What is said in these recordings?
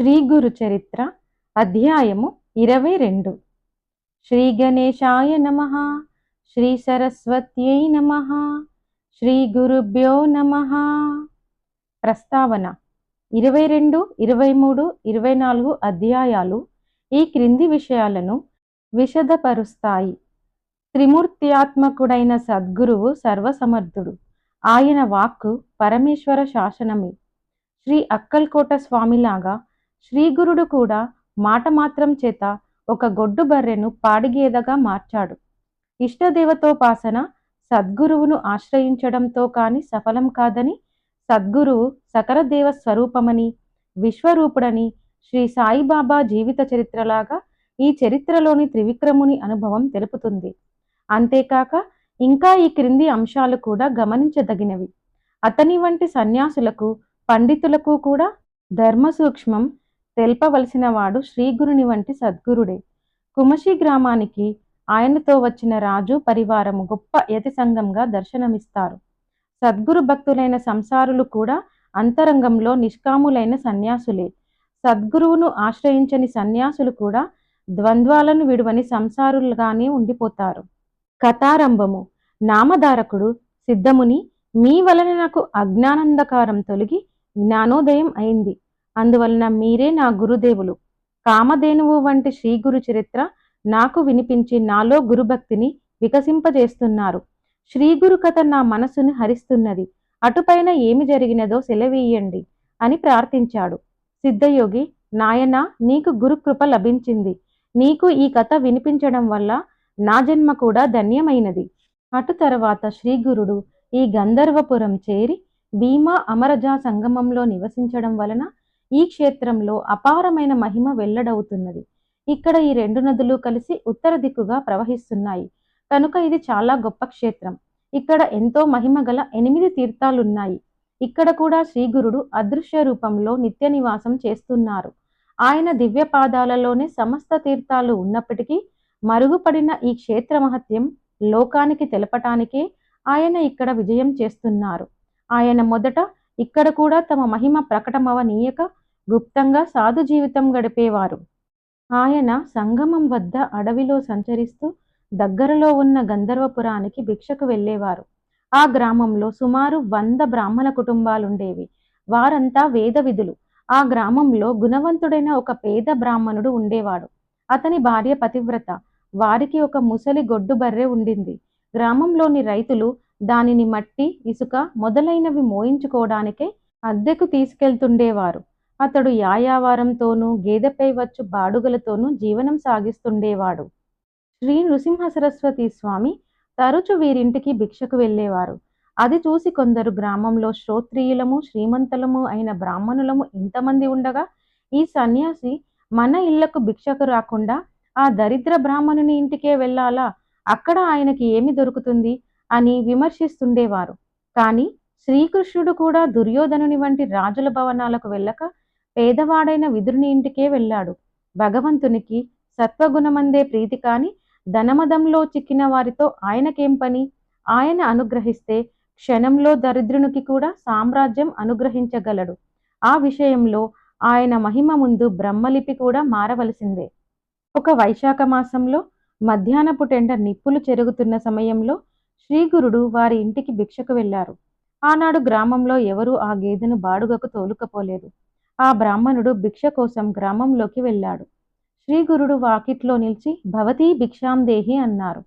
శ్రీ గురు చరిత్ర అధ్యాయము ఇరవై రెండు. శ్రీ గణేశాయ నమ శ్రీ సరస్వత్యై నమ శ్రీ గురుభ్యో నమ. ప్రస్తావన ఇరవై రెండు ఇరవై మూడు ఇరవై నాలుగు అధ్యాయాలు ఈ క్రింది విషయాలను విశదపరుస్తాయి. త్రిమూర్త్యాత్మకుడైన సద్గురువు సర్వసమర్థుడు. ఆయన వాక్కు పరమేశ్వర శాసనమే. శ్రీ అక్కల్కోట స్వామిలాగా శ్రీగురుడు కూడా మాట మాత్రం చేత ఒక గొడ్డు బర్రెను పాడిగేదగా మార్చాడు. ఇష్టదేవతోపాసన సద్గురువును ఆశ్రయించడంతో కాని సఫలం కాదని సద్గురువు సకరదేవ స్వరూపమని విశ్వరూపుడని శ్రీ సాయిబాబా జీవిత చరిత్రలాగా ఈ చరిత్రలోని త్రివిక్రముని అనుభవం తెలుపుతుంది. అంతేకాక ఇంకా ఈ క్రింది అంశాలు కూడా గమనించదగినవి. అతని వంటి సన్యాసులకు పండితులకు కూడా ధర్మ సూక్ష్మం తెల్పవలసిన వాడు శ్రీగురుని వంటి సద్గురుడే. కుమషి గ్రామానికి ఆయనతో వచ్చిన రాజు పరివారము గొప్ప యతి సంఘంగా దర్శనమిస్తారు. సద్గురు భక్తులైన సంసారులు కూడా అంతరంగంలో నిష్కాములైన సన్యాసులే. సద్గురువును ఆశ్రయించని సన్యాసులు కూడా ద్వంద్వాలను విడువని సంసారులుగానే ఉండిపోతారు. కథారంభము. నామధారకుడు సిద్ధముని మీ వలన నాకు అజ్ఞానందకారం తొలగి జ్ఞానోదయం అయింది. అందువలన మీరే నా గురుదేవులు. కామధేనువు వంటి శ్రీ గురు చరిత్ర నాకు వినిపించి నాలో గురుభక్తిని వికసింపజేస్తున్నారు. శ్రీ గురు కథ నా మనసును హరిస్తున్నది. అటుపైన ఏమి జరిగినదో సెలవీయండి అని ప్రార్థించాడు. సిద్ధయోగి నాయనా నీకు గురుకృప లభించింది. నీకు ఈ కథ వినిపించడం వల్ల నా జన్మ కూడా ధన్యమైనది. అటు తర్వాత శ్రీగురుడు ఈ గంధర్వపురం చేరి భీమా అమరజా సంగమంలో నివసించడం వలన ఈ క్షేత్రంలో అపారమైన మహిమ వెల్లడవుతున్నది. ఇక్కడ ఈ రెండు నదులు కలిసి ఉత్తర దిక్కుగా ప్రవహిస్తున్నాయి. కనుక ఇది చాలా గొప్ప క్షేత్రం. ఇక్కడ ఎంతో మహిమ గల ఎనిమిది తీర్థాలున్నాయి. ఇక్కడ కూడా శ్రీగురుడు అదృశ్య రూపంలో నిత్య నివాసం చేస్తున్నారు. ఆయన దివ్య పాదాలలోనే సమస్త తీర్థాలు ఉన్నప్పటికీ మరుగుపడిన ఈ క్షేత్ర మహత్యం లోకానికి తెలపటానికే ఆయన ఇక్కడ విజయం చేస్తున్నారు. ఆయన మొదట ఇక్కడ కూడా తమ మహిమ ప్రకటమవనీయక గుప్తంగా సాధు జీవితం గడిపేవారు. ఆయన సంగమం వద్ద అడవిలో సంచరిస్తూ దగ్గరలో ఉన్న గంధర్వపురానికి భిక్షకు వెళ్ళేవారు. ఆ గ్రామంలో సుమారు వంద బ్రాహ్మణ కుటుంబాలుండేవి. వారంతా వేద విధులు ఆ గ్రామంలో గుణవంతుడైన ఒక పేద బ్రాహ్మణుడు ఉండేవాడు. అతని భార్య పతివ్రత. వారికి ఒక ముసలి గొడ్డు బర్రె ఉండింది. గ్రామంలోని రైతులు దానిని మట్టి ఇసుక మొదలైనవి మోయించుకోవడానికే అద్దెకు తీసుకెళ్తుండేవారు. అతడు యాయావారంతోనూ గేదెపై వచ్చు బాడుగలతోనూ జీవనం సాగిస్తుండేవాడు. శ్రీ నృసింహ సరస్వతి స్వామి తరచు వీరింటికి భిక్షకు వెళ్ళేవారు. అది చూసి కొందరు గ్రామంలో శ్రోత్రియులము శ్రీమంతులము అయిన బ్రాహ్మణులము ఇంతమంది ఉండగా ఈ సన్యాసి మన ఇళ్ళకు భిక్షకు రాకుండా ఆ దరిద్ర బ్రాహ్మణుని ఇంటికే వెళ్ళాలా? అక్కడ ఆయనకి ఏమి దొరుకుతుంది? అని విమర్శిస్తుండేవారు. కానీ శ్రీకృష్ణుడు కూడా దుర్యోధనుని వంటి రాజుల భవనాలకు వెళ్ళక పేదవాడైన విదురుని ఇంటికే వెళ్ళాడు. భగవంతునికి సత్వగుణమందే ప్రీతి కాని ధనమదంలో చిక్కిన వారితో ఆయనకేం పని? ఆయన అనుగ్రహిస్తే క్షణంలో దరిద్రునికి కూడా సామ్రాజ్యం అనుగ్రహించగలడు. ఆ విషయంలో ఆయన మహిమ ముందు బ్రహ్మలిపి కూడా మారవలసిందే. ఒక వైశాఖ మాసంలో మధ్యాహ్నపు టెండ నిప్పులు చెరుగుతున్న సమయంలో శ్రీగురుడు వారి ఇంటికి భిక్షకు వెళ్ళారు ఆనాడు గ్రామంలో ఎవరూ ఆ గేదెను బాడుగకు తోలుకపోలేదు. ఆ బ్రాహ్మణుడు భిక్ష కోసం గ్రామంలోకి వెళ్ళాడు. శ్రీగురుడు వాకిట్లో నిలిచి భవతీ భిక్షాందేహి అన్నారు.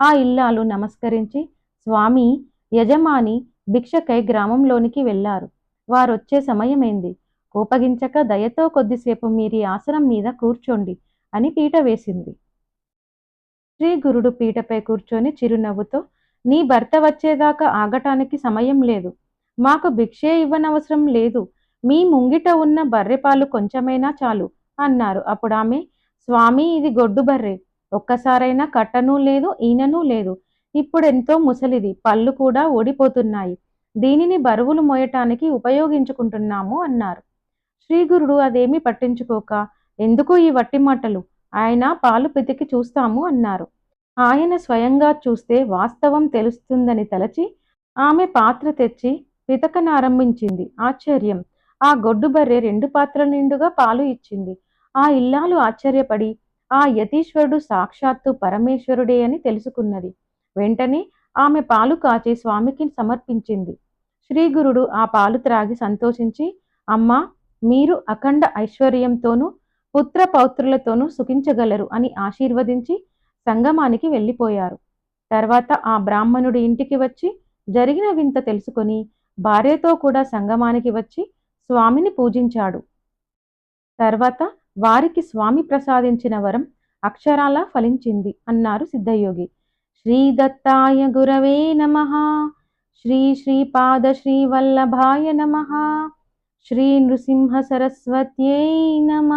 ఆ ఇల్లాలు నమస్కరించి స్వామి యజమాని భిక్షకై గ్రామంలోనికి వెళ్ళారు. వారొచ్చే సమయమైంది? కోపగించక దయతో కొద్దిసేపు మీరి ఆసనం మీద కూర్చోండి అని పీట వేసింది. శ్రీ గురుడు పీటపై కూర్చొని చిరునవ్వుతో నీ భర్త వచ్చేదాకా ఆగటానికి సమయం లేదు. మాకు భిక్షే ఇవ్వనవసరం లేదు. మీ ముంగిట ఉన్న బర్రెపాలు కొంచెమైనా చాలు అన్నారు. అప్పుడు ఆమె స్వామి ఇది గొడ్డు బర్రె. ఒక్కసారైనా కట్టనూ లేదు ఈననూ లేదు. ఇప్పుడెంతో ముసలిది. పళ్ళు కూడా ఓడిపోతున్నాయి దీనిని బరువులు మోయటానికి ఉపయోగించుకుంటున్నాము అన్నారు. శ్రీగురుడు అదేమీ పట్టించుకోక. ఎందుకు ఈ వట్టి మాటలు? ఆయన పాలు పితికి చూస్తాము అన్నారు. ఆయన స్వయంగా చూస్తే వాస్తవం తెలుస్తుందని తలచి ఆమె పాత్ర తెచ్చి పితకనారంభించింది. ఆశ్చర్యం. ఆ గొడ్డు బర్రె రెండు పాత్రల నిండుగా పాలు ఇచ్చింది. ఆ ఇల్లాలు ఆశ్చర్యపడి ఆ యతీశ్వరుడు సాక్షాత్తు పరమేశ్వరుడే అని తెలుసుకున్నది. వెంటనే ఆమె పాలు కాచి స్వామికి సమర్పించింది. శ్రీగురుడు ఆ పాలు త్రాగి సంతోషించి అమ్మా మీరు అఖండ ఐశ్వర్యంతోనూ పుత్ర పౌత్రులతోనూ సుఖించగలరు అని ఆశీర్వదించి సంగమానికి వెళ్ళిపోయారు. తర్వాత ఆ బ్రాహ్మణుడి ఇంటికి వచ్చి జరిగిన వింత తెలుసుకొని భార్యతో కూడా సంగమానికి వచ్చి స్వామిని పూజించాడు. తర్వాత వారికి స్వామి ప్రసాదించిన వరం అక్షరాలా ఫలించింది అన్నారు సిద్ధయోగి. శ్రీ దత్తాయ గురవే నమ. శ్రీ శ్రీపాద శ్రీవల్లభాయ నమ. శ్రీ నృసింహ సరస్వత్యై నమ.